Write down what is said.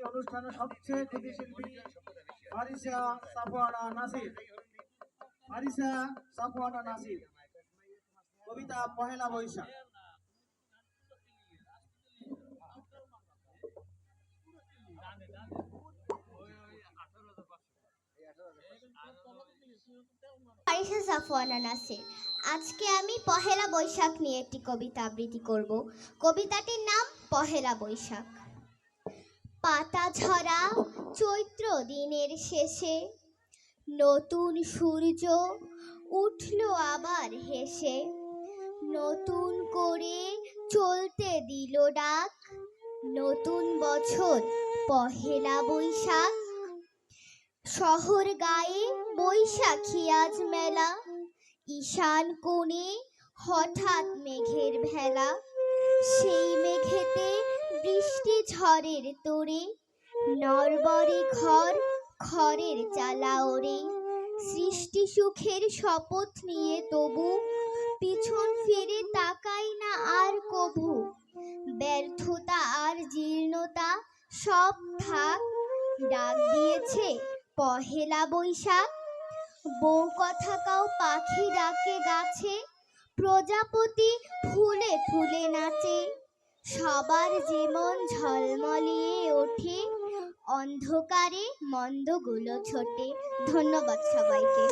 আজকে সবচেয়ে নাসির। নাসির, কবিতা পহেলা বৈশাখ। আজকে আমি পহেলা বৈশাখ নিয়ে একটি কবিতা আবৃত্তি করব। কবিতাটির নাম পহেলা বৈশাখ। পাতা ঝরা চৈত্র দিনের শেষে। নতুন সূর্য উঠল আবার হেসে। নতুন করে চলতে দিল ডাক। নতুন বছর, পহেলা বৈশাখ। শহর গায়ে বৈশাখী আজ মেলা। ঈশান কোণে হঠাৎ মেঘের ভেলা। সেই বৃষ্টি ঝড়ের তোরে নরবরে ঘর, খড়ের চালা ওরে সৃষ্টি সুখের শপথ নিয়ে তবু, পিছন ফিরে তাকাই না আর কভু। ব্যর্থতা আর জীর্ণতা সব থাক, ডাক দিয়েছে পহেলা বৈশাখ। বউ কথা কাউ পাখি ডাকে গাছে, প্রজাপতি ফুলে ফুলে নাচে। সবার জীবন ঝলমলিয়ে ওঠে অন্ধকারে মন্দগুলো ছোটে। ধন্যবাদ সবাইকে।